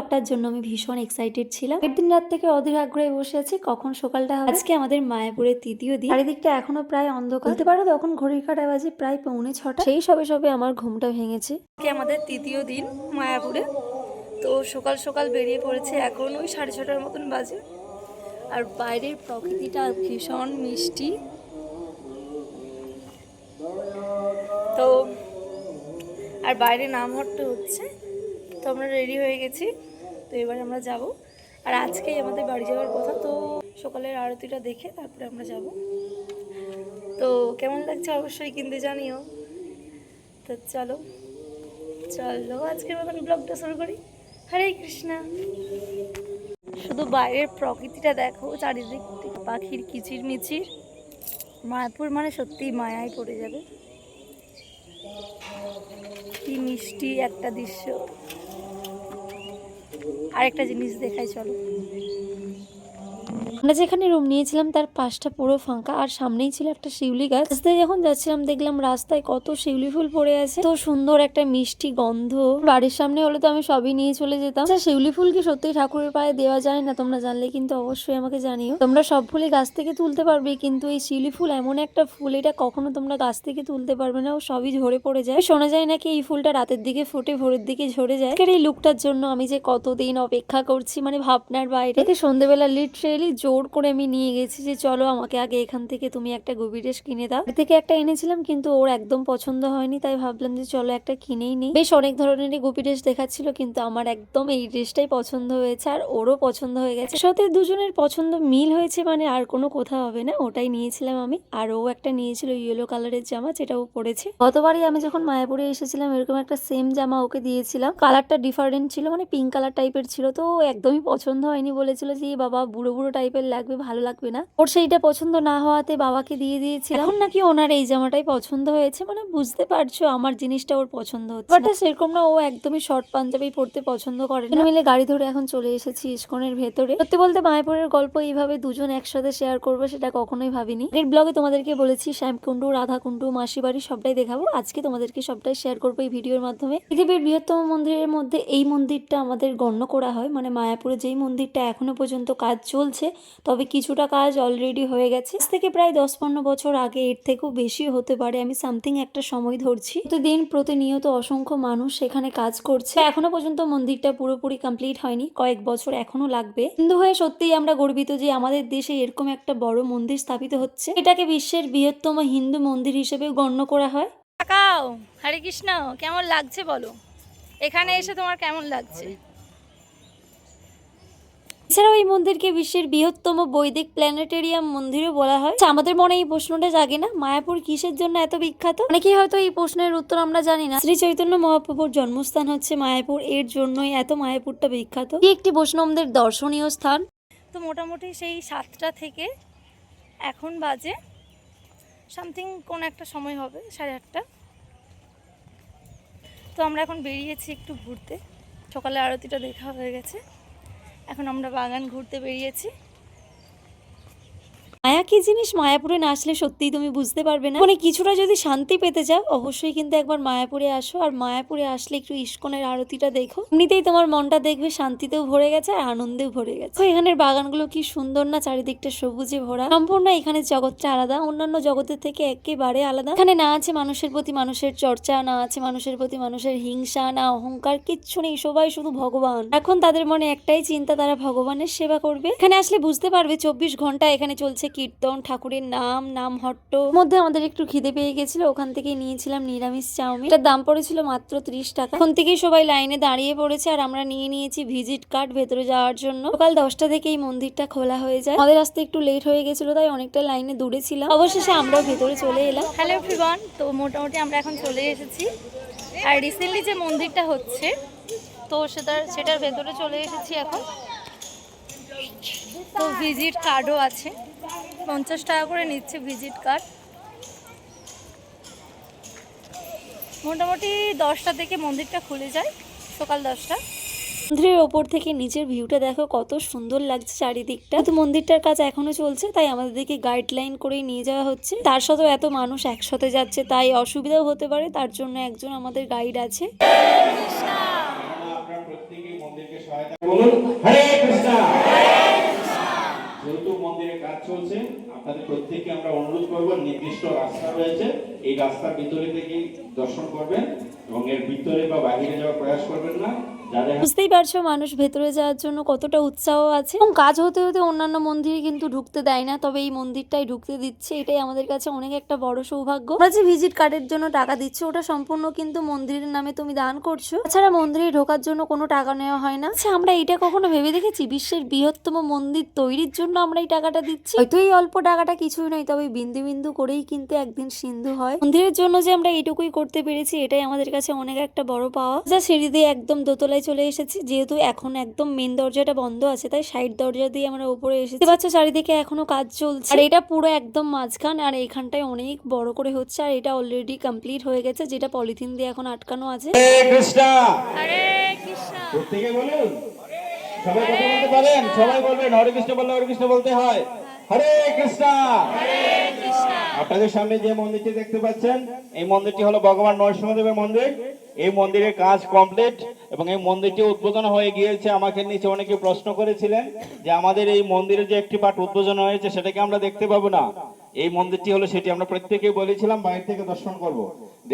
দেখার জন্য আমি ভীষণ এক্সাইটেড ছিলাম। একদিন রাত থেকে অধীর আগ্রহে বসে আছি, কখন সকালটা আজকে আমাদের মায়াপুরের তৃতীয় দিন। চারিদিকটা এখনও প্রায় অন্ধকার। বলতে পারো তখন ঘড়ির কাটা বাজে প্রায় পৌনে ছটা। সেই সবে সবে আমার ঘুমটা ভেঙেছে। আমাদের তৃতীয় দিন মায়াপুরে। তো সকাল সকাল বেরিয়ে পড়েছে এখন ওই সাড়ে ছটার মতন বাজে। আর বাইরের প্রকৃতিটা ভীষণ মিষ্টি। তো, আর বাইরে নাম হট্ট হচ্ছে। তো আমরা রেডি হয়ে গেছি। তো এবার আমরা যাব। আর আজকেই আমাদের বাড়ি যাওয়ার কথা, তো সকালের আরতিটা দেখে তারপরে আমরা যাব। তো কেমন লাগছে অবশ্যই কিনতে জানিও। তো চলো চলো আজকের মতন ব্লগটা শুরু করি। হরে কৃষ্ণা। শুধু বাইরের প্রকৃতিটা দেখো, চারিদিক পাখির কিচির মিচির মায়াপুর মানে সত্যিই মায়ায় পড়ে যাবে। কি মিষ্টি একটা দৃশ্য। আরেকটা জিনিস দেখাই চলো। আমরা যেখানে রুম নিয়েছিলাম, তার পাশটা পুরো ফাঁকা আর সামনেই ছিল একটা শিউলি গাছ। রাস্তায় যখন যাচ্ছিলাম, দেখলাম রাস্তায় কত শিউলি ফুল পড়ে আছে। তো সুন্দর একটা মিষ্টি গন্ধ। বাড়ির সামনে হলে তো আমি সবই নিয়ে চলে যেতাম। আচ্ছা শিউলি ফুল কি সত্যি ঠাকুরের পায়ে দেওয়া যায় না? তোমরা জানলে কিন্তু অবশ্যই আমাকে জানিও। তোমরা সব ফুলই গাছ থেকে তুলতে পারবে, কিন্তু এই শিউলি ফুল এমন একটা ফুল, এটা কখনো তোমরা গাছ থেকে তুলতে পারবে না। ও সবই ঝরে পড়ে যায়। শোনা যায় নাকি এই ফুলটা রাতের দিকে ফোটে ভোরের দিকে ঝরে যায়। এই লুকটার জন্য আমি যে কতদিন অপেক্ষা করছি মানে ভাবনার বাইরে। সন্ধ্যেবেলা লিটারেলি জোর করে আমি নিয়ে গেছি যে চলো আমাকে আগে এখান থেকে তুমি একটা গুবি ড্রেস কিনে দাও। থেকে একটা এনেছিলাম কিন্তু ওর একদম পছন্দ হয়নি, তাই ভাবলাম যে চলো একটা কিনেই নিই। বেশ অনেক ধরনেরই গুপি ড্রেস দেখাচ্ছিল কিন্তু আমার একদম এই ড্রেসটাই পছন্দ হয়েছে আর ওরও পছন্দ হয়ে গেছে। সাথে দুজনের পছন্দ মিল হয়েছে মানে আর কোনো কোথাও হবে না, ওটাই নিয়েছিলাম আমি। আর ও একটা নিয়েছিল ইয়েলো কালারের জামা যেটা ও পরেছে গতবারই আমি যখন মায়াপুরে এসেছিলাম এরকম একটা সেম জামা ওকে দিয়েছিলাম। কালারটা ডিফারেন্ট ছিল মানে পিঙ্ক কালার টাইপের ছিল, তো একদমই পছন্দ হয়নি বলেছিল যে বাবা, বুড়ো বুড়ো টাইপের লাগবে ভালো লাগবে না। ওর সেইটা পছন্দ না হওয়াতে বাবাকে দিয়ে দিয়েছিলাম। এখন নাকি ওনার এই জামাটাই পছন্দ হয়েছে মানে বুঝতে পারছ আমার জিনিসটা ওর পছন্দ হচ্ছে। বাট সেরকম না ও একদমই শর্ট পাঞ্জাবি পড়তে পছন্দ করে না। মিলে গাড়ি ধরে এখন চলে এসেছি ইস্কনের ভেতরে। সত্যি বলতে মায়াপুরের গল্প এইভাবে দুজন একসাথে শেয়ার করব সেটা কখনোই ভাবিনি। এর ব্লগে তোমাদেরকে বলেছি শ্যামকুণ্ডু রাধাকুণ্ডু মাসি বাড়ি সবটাই দেখাবো। আজকে তোমাদেরকে সবটাই শেয়ার করব এই ভিডিওর মাধ্যমে। পৃথিবীর বৃহত্তম মন্দিরের মধ্যে এই মন্দিরটা আমাদের গণ্য করা হয়। মানে মায়াপুরে যেই মন্দিরটা এখনও পর্যন্ত কাজ চলছে তবে কিছুটা কাজ অলরেডি হয়ে গেছে। থেকে প্রায় দশ পনেরো বছর আগে এর থেকেও বেশি হতে পারে, আমি সামথিং একটা সময় ধরছি। প্রতিদিন প্রতিনিয়ত অসংখ্য মানুষ সেখানে কাজ করছে। এখনও পর্যন্ত মন্দিরটা পুরোপুরি কমপ্লিট হয়নি, কয়েক বছর এখনও লাগবে। হিন্দু হয়ে সত্যিই আমরা গর্বিত যে আমাদের দেশে এরকম একটা বড় মন্দির স্থাপিত হচ্ছে। এটাকে বিশ্বের বৃহত্তম হিন্দু মন্দির হিসেবে গণ্য করা হয়। তাকাও, হরে কৃষ্ণ, কেমন লাগছে বলো? এখানে এসে তোমার কেমন লাগছে? এছাড়াও এই মন্দিরকে বিশ্বের বৃহত্তম বৈদিক প্ল্যানেটেরিয়াম মন্দিরও বলা হয়। আচ্ছা, আমাদের মনে এই প্রশ্নটা জাগে না? মায়াপুর কিসের জন্য এত বিখ্যাত? অনেকেই হয়তো এই প্রশ্নের উত্তর আমরা জানি না। শ্রী চৈতন্য মহাপ্রভুর জন্মস্থান হচ্ছে মায়াপুর। এর জন্যই এত মায়াপুরটা বিখ্যাত। একটি বৈষ্ণবদের দর্শনীয় স্থান? তো মোটামুটি সেই সাতটা থেকে এখন বাজে সামথিং কোন একটা সময় হবে সাড়ে আটটা। তো আমরা এখন বেরিয়েছি একটু ঘুরতে। সকালে আরতিটা দেখা হয়ে গেছে। এখন আমরা বাগান ঘুরতে বেরিয়েছি। মায়া কি জিনিস? মায়াপুরে না আসলে সত্যিই তুমি বুঝতে পারবে না। মানে কিছুটা যদি শান্তি পেতে চাও, অবশ্যই কিন্তু একবার মায়াপুরে আসো। আর মায়াপুরে আসলে একটু ইস্কনের আরতিটা দেখো। এমনিতেই তোমার মনটা দেখবে শান্তিতেও ভরে গেছে আর আনন্দেও ভরে গেছে। এখানের বাগানগুলো কি সুন্দর না, চারিদিকটা সবুজে ভরা। সম্পূর্ণ এখানে জগৎটা আলাদা। অন্যান্য জগতের থেকে একেবারে আলাদা। এখানে না আছে মানুষের প্রতি মানুষের চর্চা, না আছে মানুষের প্রতি মানুষের হিংসা, না অহংকার, কিচ্ছু নেই। সবাই শুধু ভগবান। এখন তাদের মনে একটাই চিন্তা, তারা ভগবানের সেবা করবে। এখানে আসলে বুঝতে পারবে, চব্বিশ ঘণ্টা এখানে চলছে কীর্তন ঠাকুরের নাম নাম হট্ট মধ্যে আমাদের একটু খিদে পেয়ে গেছিল ওখান থেকে নিয়েছিলাম নিরামিষ চাউমিন। এটার দাম পড়েছিল মাত্র ত্রিশ টাকা। এখন থেকেই সবাই লাইনে দাঁড়িয়ে পড়েছে আর আমরা নিয়ে নিয়েছি ভিজিট কার্ড ভেতরে যাওয়ার জন্য। সকাল দশটা থেকে এই মন্দিরটা খোলা হয়ে যায়। আমাদের আসতে একটু লেট হয়ে গেছিল তাই অনেকটা লাইনে দূরে ছিলাম। অবশেষে আমরাও ভেতরে চলে এলাম। হ্যালো এভরিওয়ান তো মোটামুটি আমরা এখন চলে এসেছি। আর রিসেন্টলি যে মন্দিরটা হচ্ছে তো সেটার সেটার ভেতরে চলে এসেছি এখন। তো ভিজিট কার্ডও আছে। পঞ্চাশ টাকা করে নিচ্ছে ভিজিট কার্ড। মোটামুটি দশটা থেকে মন্দিরটা খুলে যায় সকাল দশটা। মন্দিরের ওপর থেকে নিচের ভিউটা দেখো কত সুন্দর লাগছে চারিদিকটা। তো মন্দিরটার কাজ এখনও চলছে তাই আমাদেরকে গাইডলাইন করেই নিয়ে যাওয়া হচ্ছে। তার সাথেও এত মানুষ একসাথে যাচ্ছে তাই অসুবিধাও হতে পারে তার জন্য একজন আমাদের গাইড আছে। হরে কৃষ্ণ। মন্দিরে কাজ চলছে। আপনাদের প্রত্যেককে আমরা অনুরোধ করব, নির্দিষ্ট রাস্তা রয়েছে। এই রাস্তার ভিতরে থেকে দর্শন করবেন এবং এর ভিতরে বা বাইরে যাওয়ার প্রয়াস করবেন না। বুঝতেই পারছ, মানুষ ভেতরে যাওয়ার জন্য কতটা উৎসাহ আছে। এবং কাজ হতে হতে অন্যান্য মন্দিরে কিন্তু ঢুকতে দেয় না, তবে এই মন্দিরটাই ঢুকতে দিচ্ছে। এটাই আমাদের কাছে অনেক একটা বড় সৌভাগ্য। আমরা যে ভিজিট কার্ডের জন্য টাকা দিচ্ছি, ওটা সম্পূর্ণ কিন্তু মন্দিরের নামে তুমি দান করছ। তাছাড়া মন্দিরে ঢোকার জন্য কোনো টাকা নেওয়া হয় না। আচ্ছা আমরা এটা কখনো ভেবে দেখেছি? বিশ্বের বৃহত্তম মন্দির তৈরির জন্য আমরা এই টাকাটা দিচ্ছি? হয়তো এই অল্প টাকাটা কিছুই নয়, তবে বিন্দু বিন্দু করেই কিন্তু একদিন সিন্ধু হয়। মন্দিরের জন্য যে আমরা এইটুকুই করতে পেরেছি, এটাই আমাদের কাছে অনেক একটা বড় পাওয়া। যা সিঁড়ি দিয়ে একদম দোতলায় চলে এসেছি। যেহেতু এখন একদম মেন দরজাটা বন্ধ আছে তাই সাইড দরজা দিয়ে আমরা উপরে এসেছি। দেখতে পাচ্ছ চারিদিকে এখনও কাজ চলছে। আর এটা পুরো একদম মাঝখান আর এখানটায় অনেক বড় করে হচ্ছে আর এটা অলরেডি কমপ্লিট হয়ে গেছে যেটা পলিথিন দিয়ে এখন আটকানো আছে। হরে কৃষ্ণ! হরে কৃষ্ণ! প্রত্যেকে বলুন? সবাই কথা বলতে পারেন? সবাই বলবেন হরে কৃষ্ণ বললে হরে কৃষ্ণ বলতে হয়। হরে কৃষ্ণ! আপনাদের সামনে যে মন্দিরটি দেখতে পাচ্ছেন এই মন্দিরটি হলো ভগবান নরসিংহদেবের মন্দির। এই মন্দিরের কাজ কমপ্লিট এবং এই মন্দিরটি উদ্বোধন হয়ে গিয়েছে। আমাকে নিচে অনেকে প্রশ্ন করেছিলেন যে আমাদের এই মন্দিরের যে একটি পাঠ উদ্বোধন হয়েছে, সেটাকে আমরা দেখতে পাবো না। এই মন্দিরটি হলো সেটি আমরা প্রত্যেকেই বলেছিলাম, বাইরে থেকে দর্শন করব।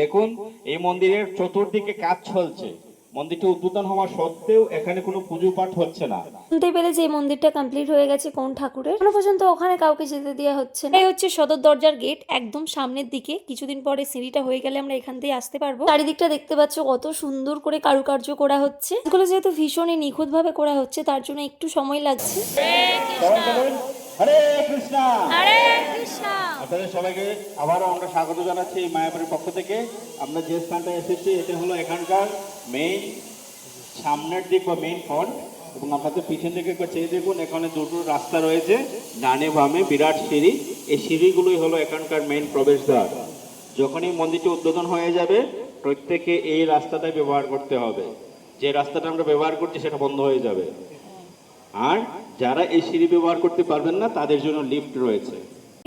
দেখুন, এই মন্দিরের চতুর্দিকে কাজ চলছে। মন্দিরটি উদ্বোধন হওয়া সত্ত্বেও এখানে কোনো পুজো পাঠ হচ্ছে না। শুনতে পেরে যে মন্দিরটা কমপ্লিট হয়ে গেছে কোন ঠাকুরের এখনও পর্যন্ত ওখানে কাউকে যেতে দেওয়া হচ্ছে না। এই হচ্ছে সদর দরজার গেট একদম সামনের দিকে। কিছুদিন পরে সিঁড়িটা হয়ে গেলে আমরা এখান দিয়ে আসতে পারব। চারিদিকটা দেখতে পাচ্ছ কত সুন্দর করে কারুকার্য করা হচ্ছে। এগুলো যেহেতু ভীষণই নিখুঁত ভাবে করা হচ্ছে তার জন্য একটু সময় লাগছে। হরে কৃষ্ণ। হরে কৃষ্ণ। আপনাদের সবাইকে আবারও আমরা স্বাগত জানাচ্ছি এই মায়াপুরের পক্ষ থেকে। আমরা যে স্থানটা এসেছি এটা হলো এখানকার মেইন সামনের দিক বা মেইন ফ্রন্ট এবং আপনাদের পিছন দিকে চেয়ে দেখুন এখানে দুটো রাস্তা রয়েছে। ডানে বামে বিরাট সিঁড়ি। এই সিঁড়িগুলোই হলো এখানকার মেইন প্রবেশদ্বার। যখনই মন্দিরটি উদ্বোধন হয়ে যাবে প্রত্যেকে এই রাস্তাটাই ব্যবহার করতে হবে। যে রাস্তাটা আমরা ব্যবহার করছি সেটা বন্ধ হয়ে যাবে। আর যারা এই সিঁড়ি ব্যবহার করতে পারবেন না তাদের জন্য লিফট রয়েছে।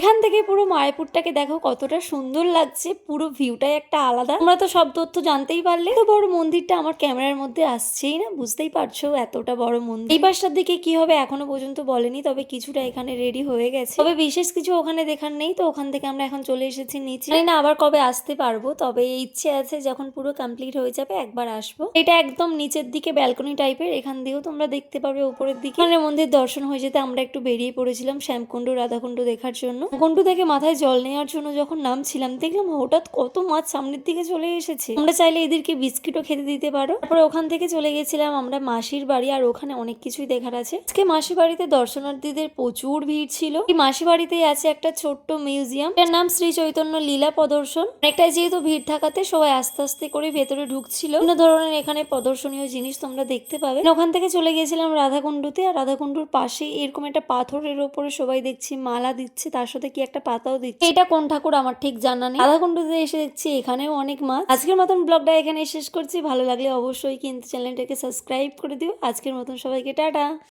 এখান থেকে পুরো মায়াপুরটাকে দেখো কতটা সুন্দর লাগছে, পুরো ভিউটাই একটা আলাদা। তোমরা তো সব তথ্য জানতেই পারলে। তো বড় মন্দিরটা আমার ক্যামেরার মধ্যে আসছেই না, বুঝতেই পারছ এতটা বড় মন্দির। এই পাশটার দিকে কি হবে এখনও পর্যন্ত বলেনি, তবে কিছুটা এখানে রেডি হয়ে গেছে। তবে বিশেষ কিছু ওখানে দেখার নেই, তো ওখান থেকে আমরা এখন চলে এসেছি নিচে। না আবার কবে আসতে পারব, তবে ইচ্ছে আছে যখন পুরো কমপ্লিট হয়ে যাবে একবার আসব। এটা একদম নিচের দিকে ব্যালকনি টাইপের এখান দিয়েও তোমরা দেখতে পারবে উপরের দিকে। মানে মন্দির দর্শন হয়ে যেতে আমরা একটু বেরিয়ে পড়েছিলাম শ্যামকুণ্ড, রাধাকুণ্ড দেখার জন্য। কুণ্ড থেকে মাথায় জল নেওয়ার জন্য যখন নামছিলাম, দেখলাম হঠাৎ কত মাছ সামনের দিকে চলে এসেছে। আমরা চাইলে এদেরকে বিস্কিটও খেতে দিতে পারো। তারপরে ওখান থেকে চলে গেছিলাম আমরা মাসির বাড়ি, আর ওখানে অনেক কিছুই দেখার আছে। আজকে মাসি বাড়িতে দর্শনার্থীদের প্রচুর ভিড় ছিল। এই মাসি বাড়িতেই আছে একটা ছোট্ট মিউজিয়াম। এর নাম শ্রী চৈতন্য লীলা প্রদর্শন। অনেকটাই যেহেতু ভিড় থাকাতে সবাই আস্তে আস্তে করে ভেতরে ঢুকছিল। বিভিন্ন ধরনের এখানে প্রদর্শনীয় জিনিস তোমরা দেখতে পাবে। ওখান থেকে চলে গেছিলাম রাধাকুণ্ডুতে, আর রাধাকুণ্ডুর পাশেই এরকম একটা পাথরের ওপরে সবাই দেখছি মালা দিচ্ছে, তার সাথে কি একটা পাতাও দিচ্ছে? এটা কোন ঠাকুর আমার ঠিক জানা নেই। আধাকুণ্ডুতে এসে দেখছি এখানেও অনেক মাছ। আজকের মতন ব্লগটা এখানে শেষ করছি। ভালো লাগলে অবশ্যই কিন্তু চ্যানেলটাকে সাবস্ক্রাইব করে দিও। আজকের মতন সবাইকে টাটা।